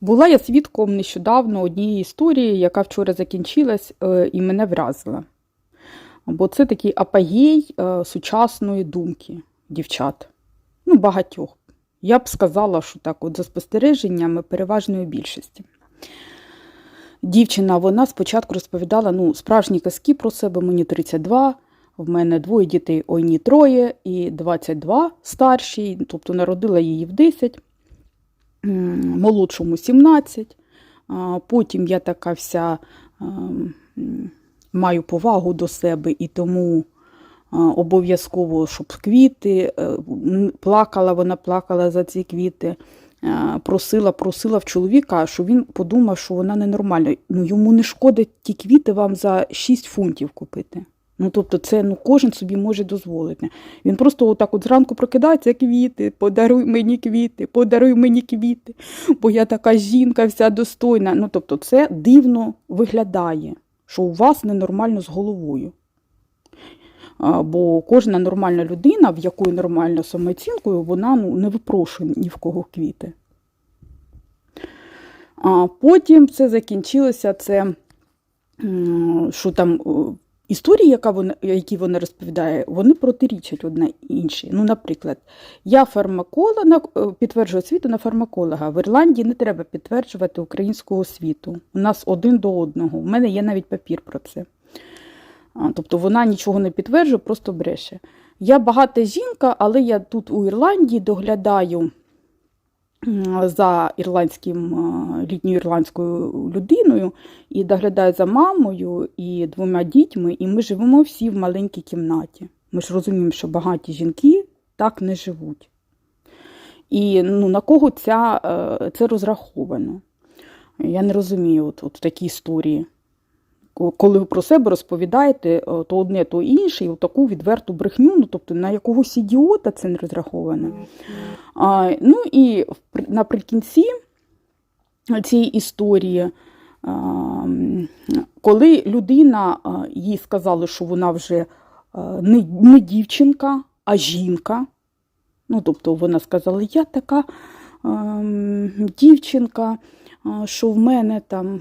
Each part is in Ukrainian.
Була я свідком нещодавно однієї історії, яка вчора закінчилась е, і мене вразила. Бо це такий апогей е, сучасної думки дівчат. Ну, багатьох. Я б сказала, що так, от за спостереженнями переважної більшості. Дівчина, вона спочатку розповідала ну, справжні казки про себе, мені 32, в мене двоє дітей, ойні троє, і 22 старші, тобто народила її в 10 м, молодшому 17. Потім я така вся маю повагу до себе і тому обов'язково, щоб квіти, е, плакала, вона плакала за ці квіти. Просила, просила в чоловіка, що він подумав, що вона ненормальна. Ну, йому не шкодить ті квіти вам за 6 фунтів купити. Ну, тобто, це ну, кожен собі може дозволити. Він просто отак от зранку прокидається, квіти, подаруй мені квіти, подаруй мені квіти, бо я така жінка, вся достойна. Ну, тобто, це дивно виглядає, що у вас ненормально з головою. Бо кожна нормальна людина, в якої нормальна самооцінкою, вона ну, не випрошує ні в кого квіти. А потім це закінчилося, це, що там о, історії, яка вона, які вона розповідає, вони протирічать одна іншій. Ну, наприклад, я фармаколог, підтверджую освіту на фармаколога. В Ірландії не треба підтверджувати українську освіту. У нас один до одного. У мене є навіть папір про це. Тобто вона нічого не підтверджує, просто бреше. Я багата жінка, але я тут у Ірландії доглядаю за ірландським, літньою ірландською людиною і доглядаю за мамою і двома дітьми, і ми живемо всі в маленькій кімнаті. Ми ж розуміємо, що багаті жінки так не живуть. І ну, на кого ця, е, це розраховано? Я не розумію от, от такі історії. Коли ви про себе розповідаєте е, то одне, то інше, і таку відверту брехню, ну тобто на якогось ідіота це не розраховано. Ну і наприкінці цієї історії, коли людина їй сказали, що вона вже не, не дівчинка, а жінка. Ну, тобто вона сказала, я така дівчинка, що в мене там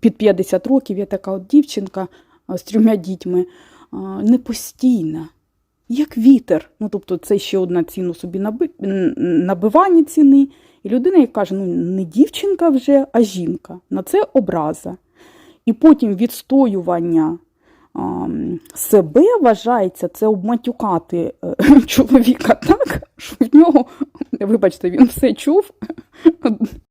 під 50 років я така от дівчинка з трьома дітьми, а, непостійна, як вітер. Ну, тобто це ще одна ціну собі наби... набивання ціни. І людина, яка каже, ну не дівчинка вже, а жінка. На це образа. І потім відстоювання ам, себе вважається це обматюкати е, чоловіка так, що в нього, вибачте, він все чув,